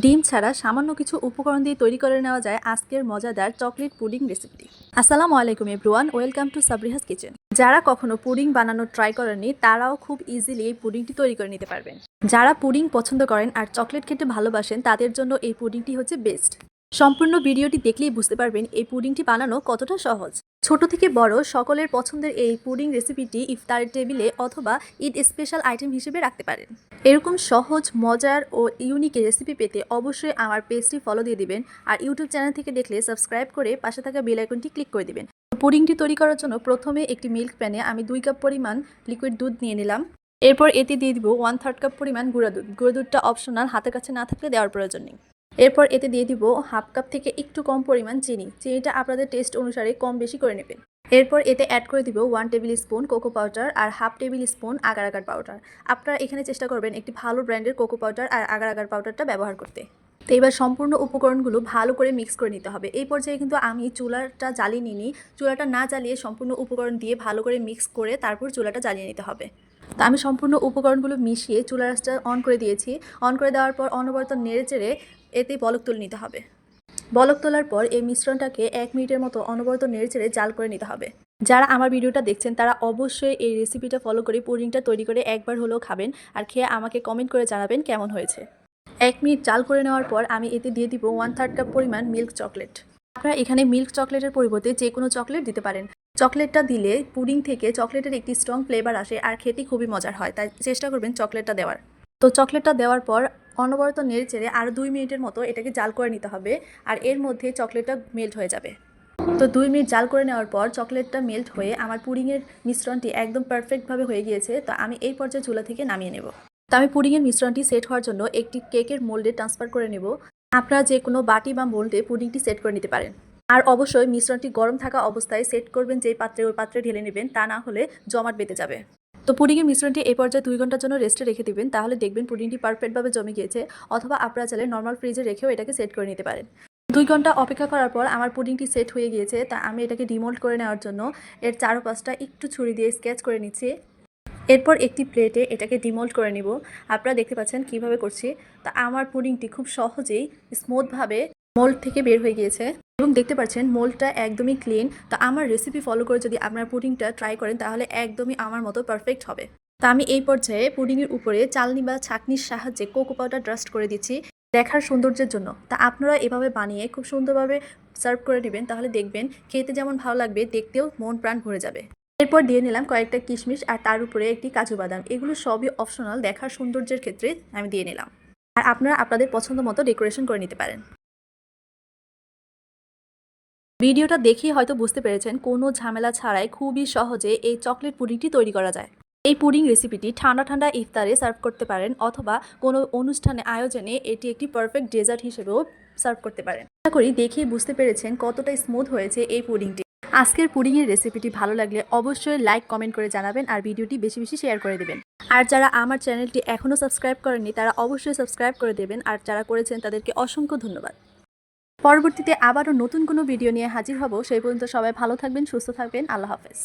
ডিম ছাড়া সামান্য কিছু উপকরণ দিয়ে তৈরি করে নেওয়া যায় আজকের মজাদার চকলেট পুডিং রেসিপিটি আসসালামু আলাইকুম everyone, welcome to Sabrihas kitchen. যারা কখনো পুডিং বানানো ট্রাই করেননি, তারাও খুব ইজিলি এই পুডিংটি তৈরি করে নিতে পারবেন। যারা পুডিং পছন্দ করেন আর চকলেট খেতে ভালোবাসেন, তাদের জন্য এই পুডিংটি হচ্ছে বেস্ট সম্পূর্ণ ভিডিওটি দেখলেই বুঝতে পারবেন এই পুডিংটি বানানো কতটা সহজ। ছোট থেকে বড় সকলের পছন্দের এই পুডিং রেসিপিটি ইফতারের টেবিলে অথবা ঈদ স্পেশাল আইটেম হিসেবে রাখতে পারেন। এরকম সহজ, মজার ও ইউনিক রেসিপি পেতে অবশ্যই আমার পেজটি ফলো দিয়ে দিবেন আর ইউটিউব চ্যানেল থেকে দেখলে সাবস্ক্রাইব করে পাশে থাকা বেল আইকনটি ক্লিক করে দিবেন। পুডিংটি তৈরি করার জন্য প্রথমে একটি মিল্ক প্যানে আমি দুই কাপ পরিমাণ লিকুইড দুধ নিয়ে নিলাম। এরপর এতে দিয়ে দিব ওয়ান থার্ড কাপ পরিমাণ গুঁড়া দুধ। গুঁড়া দুধটা অপশনাল, হাতের কাছে না থাকলে দেওয়ার প্রয়োজন নেই। এরপর এতে দিয়ে দিব হাফ কাপ থেকে একটু কম পরিমাণ চিনি। চিনিটা আপনাদের টেস্ট অনুসারে কম বেশি করে নেবেন। এরপর এতে অ্যাড করে দিব one tablespoon cocoa powder আর half tablespoon agar agar powder আপনারা এখানে চেষ্টা করবেন একটি ভালো ব্র্যান্ডের কোকো পাউডার আর আগার আগার পাউডারটা ব্যবহার করতে। তো এবার সম্পূর্ণ উপকরণগুলো ভালো করে মিক্স করে নিতে হবে। এই পর্যায়ে কিন্তু আমি চুলাটা জ্বালিয়ে নিই চুলাটা না জ্বালিয়ে সম্পূর্ণ উপকরণ দিয়ে ভালো করে মিক্স করে তারপর চুলাটা জ্বালিয়ে নিতে হবে। তো আমি সম্পূর্ণ উপকরণগুলো মিশিয়ে চুলা রাসটা অন করে দিয়েছি। অন করে দেওয়ার পর অনবরত নেড়ে চেড়ে এতে বলক তুলে নিতে হবে। বলক তোলার পর এই মিশ্রণটাকে এক মিনিটের মতো অনবরত নেড়ে চেড়ে জাল করে নিতে হবে। যারা আমার ভিডিওটা দেখছেন, তারা অবশ্যই এই রেসিপিটা ফলো করে পুডিংটা তৈরি করে একবার হলেও খাবেন আর খেয়ে আমাকে কমেন্ট করে জানাবেন কেমন হয়েছে। এক মিনিট জাল করে নেওয়ার পর আমি এতে দিয়ে দিব ওয়ান থার্ড কাপ পরিমাণ মিল্ক চকলেট আপনারা এখানে মিল্ক চকলেটের পরিবর্তে যে কোনো চকলেট দিতে পারেন। চকলেটটা দিলে পুডিং থেকে চকলেটের একটি স্ট্রং ফ্লেভার আসে আর খেতে খুবই মজার হয়, তাই চেষ্টা করবেন চকলেটটা দেওয়ার। তো চকলেটটা দেওয়ার পর অনবরত নেড়ে চেড়ে আরও দুই মিনিটের মতো এটাকে জাল করে নিতে হবে আর এর মধ্যে চকলেটটা মেল্ট হয়ে যাবে। তো দুই মিনিট জাল করে নেওয়ার পর চকলেটটা মেল্ট হয়ে আমার পুডিংয়ের মিশ্রণটি একদম পারফেক্টভাবে হয়ে গিয়েছে, তো আমি এই পর্যায়ে চুলা থেকে নামিয়ে নেব। তো আমি পুডিংয়ের মিশ্রণটি সেট হওয়ার জন্য একটি কেকের মোল্ডে ট্রান্সফার করে নেব। আপনারা যে কোনো বাটি বা মোল্ডে পুডিংটি সেট করে নিতে পারেন। আর অবশ্যই মিশ্রণটি গরম থাকা অবস্থায় সেট করবেন যেই পাত্রে ওই পাত্রে ঢেলে নেবেন, তা না হলে জমাট বেঁধে যাবে। তো পুডিংয়ের মিশ্রণটি এই পর্যায়ে দুই ঘণ্টার জন্য রেস্টে রেখে দিবেন, তাহলে দেখবেন পুডিংটি পারফেক্টভাবে জমে গিয়েছে, অথবা আপনারা চাইলে নর্মাল ফ্রিজে রেখেও এটাকে সেট করে নিতে পারেন। দুই ঘণ্টা অপেক্ষা করার পর আমার পুডিংটি সেট হয়ে গিয়েছে, তা আমি এটাকে ডিমোল্ড করে নেওয়ার জন্য এর চারপাশটা একটু ছুরি দিয়ে স্কেচ করে নিচ্ছি। এরপর একটি প্লেটে এটাকে ডিমোল্ড করে নিব। আপনারা দেখতে পাচ্ছেন কীভাবে করছি। তা আমার পুডিংটি খুব সহজেই স্মুথভাবে মোল্ড থেকে বের হয়ে গিয়েছে। এবং দেখতে পাচ্ছেন মোল্ডটা একদমই ক্লিন তো আমার রেসিপি ফলো করে যদি আপনার পুডিংটা ট্রাই করেন, তাহলে একদমই আমার মতো পারফেক্ট হবে। তা আমি এই পর্যায়ে পুডিংয়ের উপরে চালনি বা ছাকনির সাহায্যে কোকো পাউডার ডাস্ট করে দিচ্ছি দেখার সৌন্দর্যের জন্য। তা আপনারা এভাবে বানিয়ে খুব সুন্দরভাবে সার্ভ করে নেবেন, তাহলে দেখবেন খেতে যেমন ভালো লাগবে, দেখতেও মন প্রাণ ভরে যাবে। এরপর দিয়ে নিলাম কয়েকটা কিশমিশ আর তার উপরে একটি কাজু বাদাম। এগুলো সবই অপশনাল দেখার সৌন্দর্যের ক্ষেত্রে আমি দিয়ে নিলাম। আর আপনারা আপনাদের পছন্দ মতো ডেকোরেশন করে নিতে পারেন। ভিডিওটা দেখেই হয়তো বুঝতে পেরেছেন কোনো ঝামেলা ছাড়াই খুবই সহজে এই চকলেট পুডিংটি তৈরি করা যায়। এই পুডিং রেসিপিটি ঠান্ডা ঠান্ডা ইফতারে সার্ভ করতে পারেন অথবা কোনো অনুষ্ঠানে আয়োজনে এটি একটি পারফেক্ট ডেজার্ট হিসেবেও সার্ভ করতে পারেন। আশা করি দেখেই বুঝতে পেরেছেন কতটা স্মুথ হয়েছে এই পুডিংটি। আজকের পুডিংয়ের রেসিপিটি ভালো লাগলে অবশ্যই লাইক, কমেন্ট করে জানাবেন আর ভিডিওটি বেশি বেশি শেয়ার করে দেবেন। আর যারা আমার চ্যানেলটি এখনও সাবস্ক্রাইব করেননি তারা অবশ্যই সাবস্ক্রাইব করে দেবেন আর যারা করেছেন তাদেরকে অসংখ্য ধন্যবাদ। পরবর্তীতে আবারও নতুন কোনো ভিডিও নিয়ে হাজির হব। সেই পর্যন্ত সবাই ভালো থাকবেন, সুস্থ থাকবেন। আল্লাহ হাফেজ।